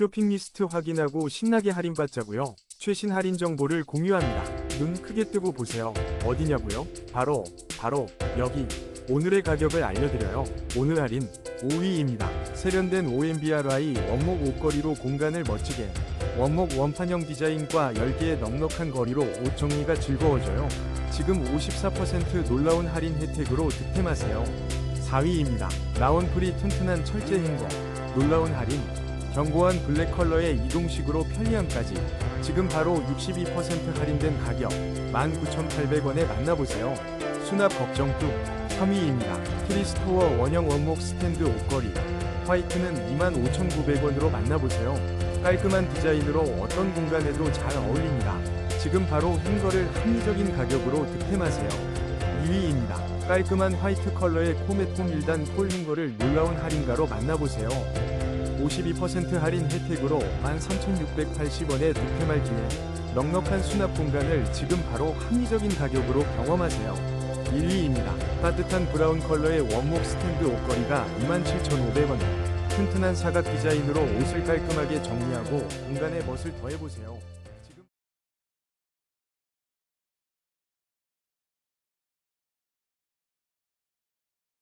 쇼핑 리스트 확인하고 신나게 할인받자고요. 최신 할인 정보를 공유합니다. 눈 크게 뜨고 보세요. 어디냐고요? 바로 바로 여기. 오늘의 가격을 알려드려요. 오늘 할인 5위입니다. 세련된 OMBRI 원목 옷걸이로 공간을 멋지게 원목 원판형 디자인과 10개의 넉넉한 거리로 옷 정리가 즐거워져요. 지금 54% 놀라운 할인 혜택으로 득템하세요. 4위입니다. 라온프리 튼튼한 철제 행거 놀라운 할인 견고한 블랙 컬러의 이동식으로 편리함까지 지금 바로 62% 할인된 가격 19,800원에 만나보세요. 수납 걱정 뚝 3위입니다. 트리스토어 원형 원목 스탠드 옷걸이 화이트는 25,900원으로 만나보세요. 깔끔한 디자인으로 어떤 공간에도 잘 어울립니다. 지금 바로 행거를 합리적인 가격으로 득템하세요. 2위입니다. 깔끔한 화이트 컬러의 코메톤 1단 폴 행거를 놀라운 할인가로 만나보세요. 52% 할인 혜택으로 13,680원에 득템할 기회. 넉넉한 수납 공간을 지금 바로 합리적인 가격으로 경험하세요. 1위입니다. 따뜻한 브라운 컬러의 원목 스탠드 옷걸이가 27,500원에 튼튼한 사각 디자인으로 옷을 깔끔하게 정리하고 공간에 멋을 더해보세요.